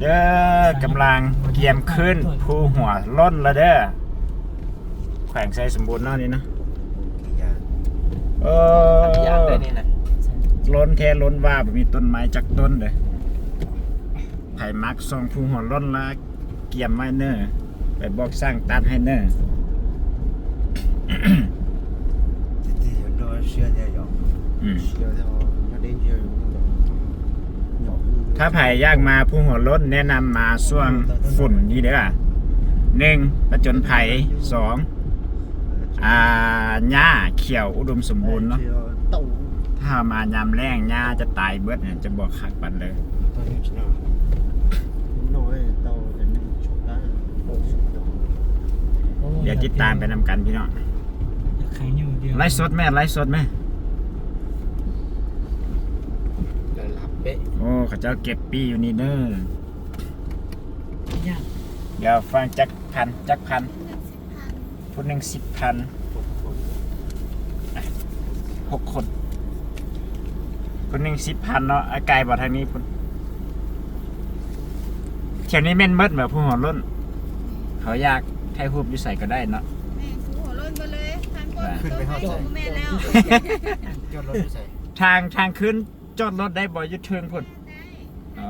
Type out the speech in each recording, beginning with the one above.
เด้อกำลังเกียมขึ้นภูหัวล้นแล้วเด้อแขวงไซสมบูรณ์เนาะนี่เนาะกี่อย่างเอกี่อย่างอได้นี่นะล้นแท้ล้นว่าบ่มีต้นไม้จักต้นเลยไผ่มักทรงภูหัวล้นละเกียมไว้เนอร์ไปบอกสร้างตัดให้เนอร์ที่ ถ้าไผ่ยากมาผู้หัวล้แนะนำมาส่วงฝุ่นนี้เด้อหนึ่งประจนไผ่สองอ่าหญ้าเขียวอุดมสมบูรณ์เนาะถ้ามายามแรงหญ้าจะตายเบิดเนี่ยจะบอกขักปันเลยเดี๋ยวติดตามไปนำกันพี่น้องไลฟ์สดไหมไลฟ์สดไหม ปะโอ้ข้าเจ้าเก็บปีอยู่นี่เด้อเนี่ยดี๋ยวฟังจักพันจักพันผู้หนึ่งสิบพันหกคนผู้หนึ่งสิบพันเนาะอากายบอกทางนี้พุ่นเทียวนี้แม่นเมิดเหมือนผู้หัวล้น เขาอยากให้หูบยู่ใส่ก็ได้เนาะแม่ผู้หัวล้นมาเลยทางขึ้นไปห้องแม่แล้วยู่ใสทางทางขึ้น จอดรถได้บ่อยุดเทิงพุ่นอ๋อ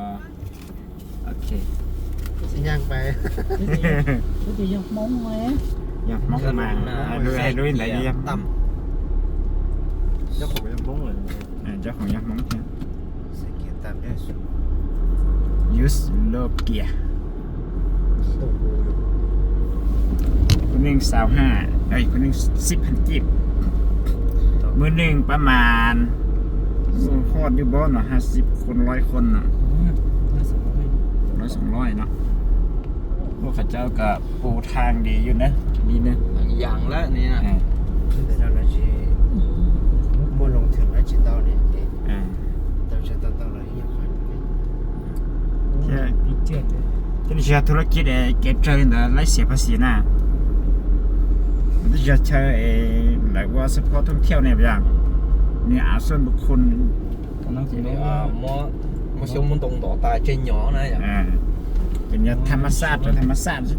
โอเคสิย่างไปก็จะยกมองไว้อยากมองมาให้ดูให้ดูไหนดีครับต่ำเจ้าของยังมองเลยเออเจ้าของอยากมองเทียนใส่เกียร์ต่ำได้สุดยูสโลเกียโอ้โหอยู่คนหนึ่งสาวห้าเอ้ยคนหนึ่งสิบพันกีบมือหนึ่งประมาณ โคตรอยู่บ่เนาะห้าสิบคนร้อยคนเนาะ น่าสนใจ ร้อยสองร้อยเนาะพวกเข้าเจ้าก็ปูทางดีอยู่นะดีนะ อย่างละนี่นะ อ่า แต่เราเราจะมัวลงถึงแล้วจิตเต้าเนี่ย อ่า เราจะต้องต้องเราอย่างไร ปีเจ็ดเลย 这里是ธุรกิจเอ่อเก็บเงิน的来เสียภาษีนะมันจะใช้เอ่อหลายว่าเฉพาะท่องเที่ยวเนี่ยอย่างเนี่ยอาส่วนบุคคล ตอนนั้นผมนี่รู้อ่าว่ามอมอชมมันตรงต่อตาเจนหยอนะอย่างอ่าเป็นเนี่ยธรรมชาติตัวธรรมชาติสุ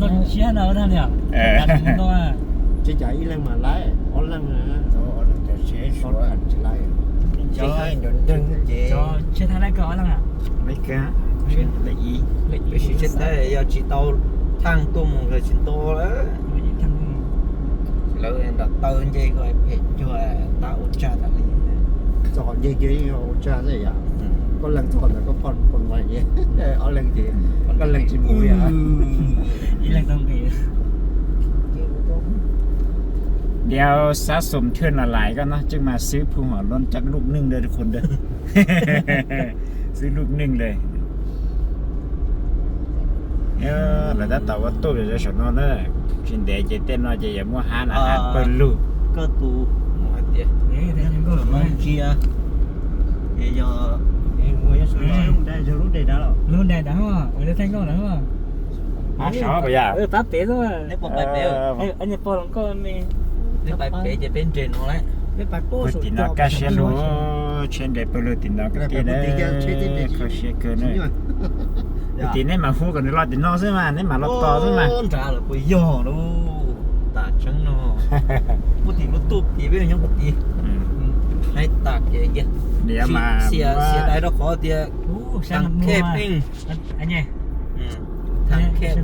nó chia nó ra nè à nó chỉ chạy lên mà lái ở lên đó là sẽ số anh chỉ lái cho đừng đừng gì cho chết thay lái cỡ lắm à mấy cá chết là gì là gì chết đấy giờ tàu thang tung rồi chỉ to đó lâu em đã tơ gì rồi phải chưa tao cha tao đi cho gì gì cha thế à ล้วเอ็นดัตเตอร์เจก็เผ็ดจ่วยตาอุจจาระนี่จอดเยอะๆเอาจ้าได้ยังก็เรื่องจอดแล้วก็ผ่อนคนไว้เงี้ยเอาเรื่องเจ๊ก็เรื่องจิมูยอะ ý là không kì เดี๋ยวสะสมเทินละหลายก็เนาะจึงมาซื้อผู้หัวร้นจากลูกหนึ่งเลยทุกคนเด้อซื้อลูกหนึ่งเลยเออแล้วถ้าต่อว่าตู้จะชนนเนอะชินเดจเต้นเนาะจะอย่ามัวหานอาหารเปิ้ลลูกก็ตูหมอเดีย đấy thế anh có มองเชียเอยอเองมวยสุด ยอดได้จะรู้ได้แล้ว luôn đây đó mà ở đây thanh có đó mà อาชอบไปอะ ừ tát té thôi ได้บอกไปเดียว Ê, anh nhập bò con mình ได้ไปเป๋จะเป็นเจนของแล้ว cái bạc พู cô ดตินากาเชลูเชนเดเปลูตินากาเตเดเขาเชเกเนยตินให้มาฮู้กันรอดตินนอกใช่ไหมนี่มารถต่อใช่ไหม trả là quỷ giò đâu tạ trắng nó bút thì bút tụp thì bây giờ nhóc bút thì เดี๋ยวมา xìa xìa đáy đó khó thì Ủa, sao thằng mà mua kẹp à? hình anh anh nhỉ ừ. thằng kẹp